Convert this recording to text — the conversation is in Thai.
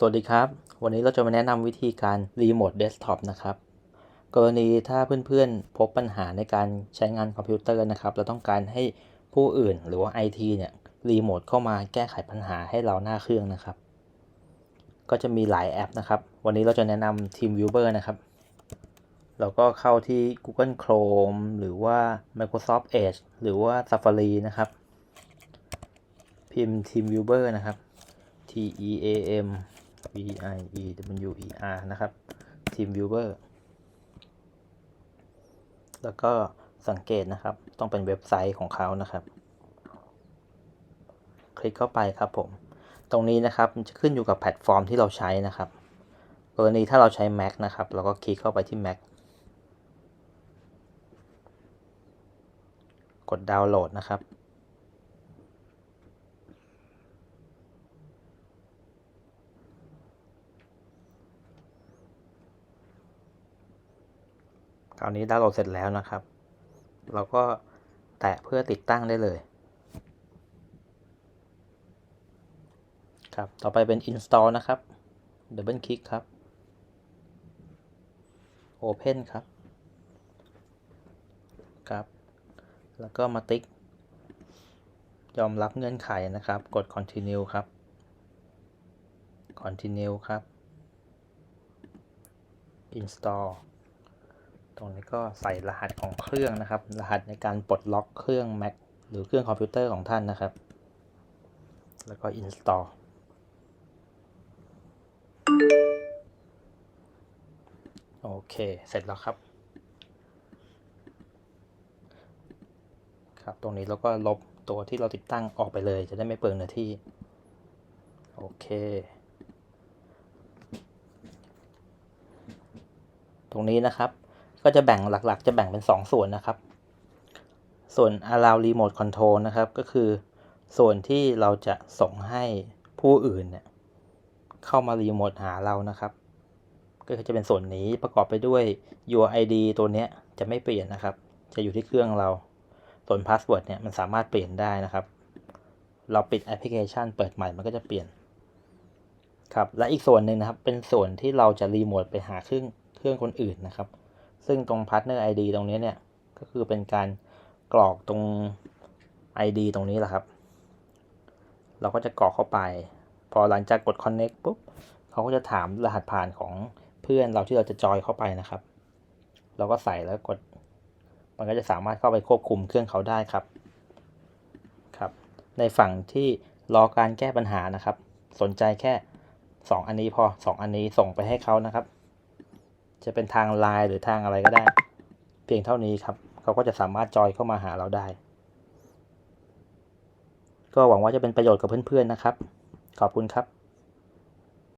สวัสดีครับ วันนี้เราจะมาแนะนำวิธีการรีโมทเดสก์ท็อปนะครับ กรณีถ้าเพื่อนๆ พบปัญหาในการใช้งานคอมพิวเตอร์นะครับ เราต้องการให้ผู้อื่นหรือว่า IT เนี่ยรีโมทเข้ามาแก้ไขปัญหาให้เราหน้าเครื่องนะครับ ก็จะมีหลายแอปนะครับ วันนี้เราจะแนะนำ TeamViewer นะครับ เราก็เข้าที่ Google Chrome หรือว่า Microsoft Edge หรือว่า Safari นะครับ พิมพ์ TeamViewer นะครับ T E A M V I E W E R นะครับ TeamViewer แล้วก็สังเกตนะครับ ต้องเป็นเว็บไซต์ของเขานะครับ คลิกเข้าไปครับผม ตรงนี้นะครับจะขึ้นอยู่กับแพลตฟอร์มที่เราใช้นะครับ กรณีถ้าเราใช้ Mac นะครับ เราก็คลิกเข้าไปที่ Mac กดดาวน์โหลดนะครับ คราวนี้ดาวน์โหลดเสร็จแล้วนะครับ เราก็แตะเพื่อติดตั้งได้เลย ครับ ต่อไปเป็น install นะครับดับเบิลคลิกครับ open ครับ ครับ แล้วก็มาติ๊ก ยอมรับเงื่อนไขนะครับ กด continue ครับ continue ครับ install ตรงนี้ก็ใส่รหัสของเครื่องนะครับ รหัสในการปลดล็อกเครื่อง Mac หรือเครื่องคอมพิวเตอร์ของท่านนะครับ แล้วก็ install โอเค เสร็จแล้วครับ ครับ ตรงนี้เราก็ลบตัวที่เราติดตั้งออกไปเลย จะได้ไม่เปลืองเนื้อที่ โอเค ตรงนี้นะครับ ก็จะแบ่งหลักๆ จะแบ่งเป็น 2 ส่วนนะครับ ส่วน allow remote control นะครับ ก็คือส่วนที่เราจะส่งให้ผู้อื่นเนี่ยเข้ามารีโมทหาเรานะครับ ก็จะเป็นส่วนนี้ประกอบไปด้วย UID ตัวเนี้ยจะไม่เปลี่ยนนะครับ จะอยู่ที่เครื่องเรา ส่วนพาสเวิร์ดเนี่ยมันสามารถเปลี่ยนได้นะครับ เราปิดแอปพลิเคชันเปิดใหม่มันก็จะเปลี่ยนครับและอีกส่วนหนึ่งนะครับเป็นส่วนที่เราจะรีโมทไปหาเครื่องเครื่องคนอื่นนะครับ ซึ่งตรง Partner ID ตรงนี้เนี่ย ก็คือเป็นการกรอกตรง ID ตรงนี้แหละครับ เราก็จะกรอกเข้าไป พอหลังจากกด Connect ปุ๊บเขาก็จะถามรหัสผ่านของเพื่อนเราที่เราจะจอยเข้าไปนะครับ เราก็ใส่แล้วกด มันก็จะสามารถเข้าไปควบคุมเครื่องเขาได้ครับ ครับ ในฝั่งที่รอการแก้ปัญหานะครับ สนใจแค่ 2 อันนี้พอ 2 อันนี้ส่งไปให้เขานะครับ จะเป็นทางไลน์หรือทางอะไรก็ได้ เพียงเท่านี้ครับ เขาก็จะสามารถจอยเข้ามาหาเราได้ ก็หวังว่าจะเป็นประโยชน์กับเพื่อนๆนะครับ ขอบคุณครับ